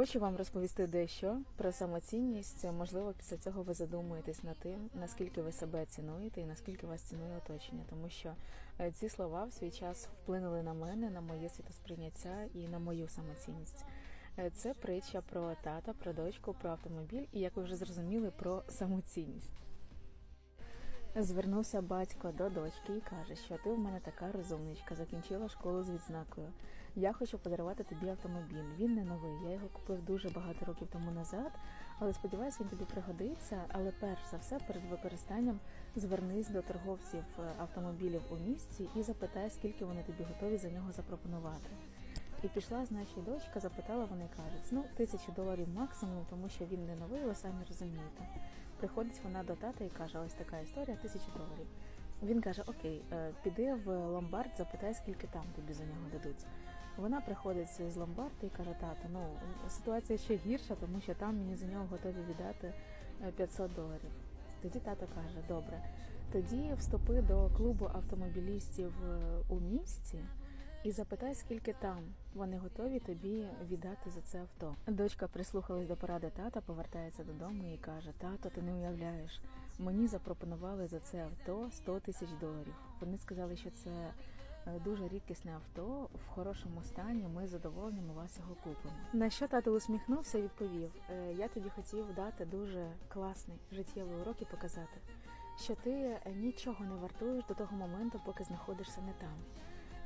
Хочу вам розповісти дещо про самоцінність. Можливо, після цього ви задумуєтесь над тим, наскільки ви себе цінуєте і наскільки вас цінує оточення, тому що е, ці слова в свій час вплинули на мене, на моє світосприйняття і на мою самоцінність. Е, Це притча про тата, про дочку, про автомобіль і, як ви вже зрозуміли, про самоцінність. Звернувся батько до дочки і каже, що ти в мене така розумничка, закінчила школу з відзнакою. Я хочу подарувати тобі автомобіль. Він не новий. Я його купив дуже багато років тому назад, але сподіваюся, він тобі пригодиться. Але перш за все, перед використанням звернись до торговців е, автомобілів у місті і запитай, скільки вони тобі готові за нього запропонувати. І пішла, значить, дочка, запитала, вони кажуть, ну, тисячу доларів максимум, тому що він не новий, ви самі розумієте. Приходить вона до тата і каже, ось така історія, тисячу доларів. Він каже: Окей, е, піди в ломбард, запитай, скільки там тобі за нього дадуть. Вона приходить з ломбарду і каже, тато, ну ситуація ще гірша, тому що там мені за нього готові віддати е, 500 доларів. Тоді тато каже, добре, тоді вступи до клубу автомобілістів е, у місті і запитай, скільки там вони готові тобі віддати за це авто. Дочка прислухалась до поради тата, повертається додому і каже: Тато, ти не уявляєш, мені запропонували за це авто 100 тисяч доларів. Вони сказали, що це е, дуже рідкісне авто в хорошому стані. Ми з вас його купимо. На що тато усміхнувся і відповів: «Е, Я тобі хотів дати дуже класний життєвий урок і показати, що ти е, нічого не вартуєш до того моменту, поки знаходишся не там.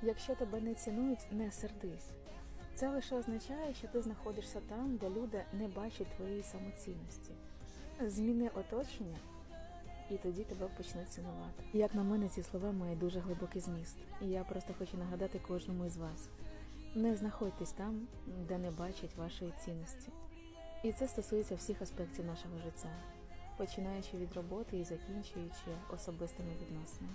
Якщо тебе не цінують, не сердись. Це лише означає, що ти знаходишся там, де люди не бачать твоєї самоцінності. Зміни оточення, і тоді тебе почнуть цінувати. Як на мене, ці слова мають дуже глибокий зміст. І я просто хочу нагадати кожному із вас: не знаходьтесь там, де не бачать вашої цінності. І це стосується всіх аспектів нашого життя, починаючи від роботи і закінчуючи особистими відносинами.